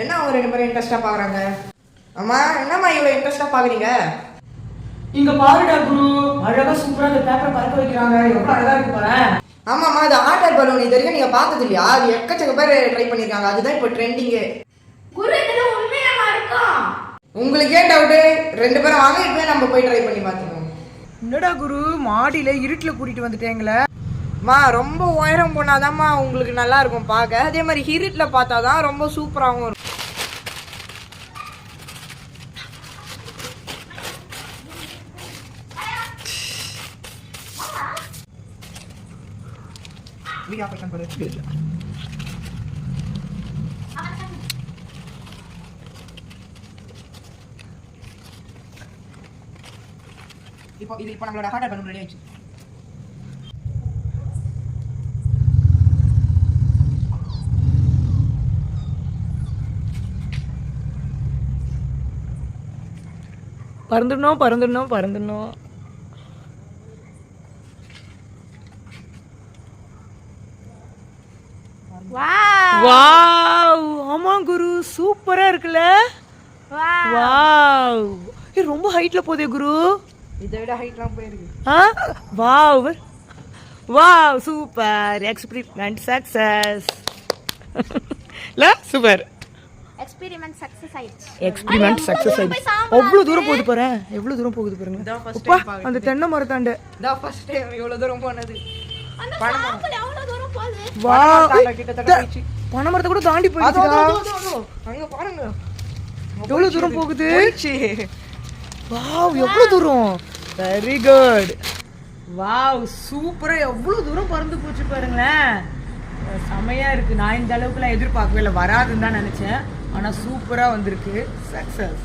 என்ன அவங்க ரெண்டு பேரும் இன்ட்ரெஸ்டா பாக்குறாங்க? அம்மா என்னம்மா இவ்வளவு இன்ட்ரெஸ்டா பாக்குறீங்க? இங்க பாருடா குரு. அழகா சூப்பரா இந்த பேப்பர் பறக்க வைக்கிறாங்க. எவ்வளவு அழகா இருக்கு பாரு. ஆமாம்மா அது ஆட்டர் பலூன் இது வரைக்கும் நீங்க பார்த்தது இல்லையா? அது எக்கச்சக்க பேர் ட்ரை பண்ணிருக்காங்க. அதுதான் இப்போ ட்ரெண்டிங்கு குரு இதெல்லாம் உண்மையாவா இருக்கும் உங்களுக்கே டவுட்டு ரெண்டு பேரும் வாங்க இப்போ நம்ம போய் ட்ரை பண்ணி பார்த்துக்கோங்க என்னடா குரு? மாடியில இருட்டுல கூட்டிட்டு வந்துட்டேங்களே. மா ரொம்ப உயரம் போனாதாம்மா உங்களுக்கு நல்லா இருக்கும் பார்க்க. அதே மாதிரி ஹிரிட்ல பார்த்தாதான் ரொம்ப சூப்பராகவும் இருக்கும். இப்போ இது இப்போ நம்மளோட ஹார்ட் அட்டாக் ரெடி ஆயிடுச்சு பறந்துடணும் பறந்துடணும் பறந்துடணும். வாவ். ஆமா குரு. சூப்பரா இருக்குல்ல? வாவ். ஏ ரொம்ப ஹைட்ல போதே குரு. இதை விட ஹைட்லாம் போயிருக்கு. ஆ? Wow. Wow. Super experiment success இல்ல சூப்பர் எக்ஸ்பெரிமெண்ட் சக்சஸ் ஆயிடுச்சு. எக்ஸ்பெரிமெண்ட் சக்சஸ் ஆயிடுச்சு. அவ்வளவு தூரம் போகுது பாரு. எவ்வளவு தூரம் போகுது பாருங்க. அப்பா. அந்த தென்னை மரத்தாண்ட. இதான் ஃபர்ஸ்ட் டைம் இவ்வளோ தூரம் போனது. அந்த சாம்பல் எவ்வளவு தூரம் போகுது? வா. பனை மரத்தை கூட தாண்டி போயிடுச்சுடா. அங்க பாருங்க. எவ்வளவு தூரம் போகுது? வாவ் எவ்வளவு தூரம்? வெரி குட் வாவ் சூப்பரா எவ்வளவு தூரம் பறந்து போச்சு பாருங்களேன். செமையா இருக்கு. நான் இந்த அளவுக்குலாம் எதிர்பார்க்கவே இல்லை. வராதுன்னு தான் நினைச்சேன். ஆனால் சூப்பராக வந்திருக்கு. சக்ஸஸ்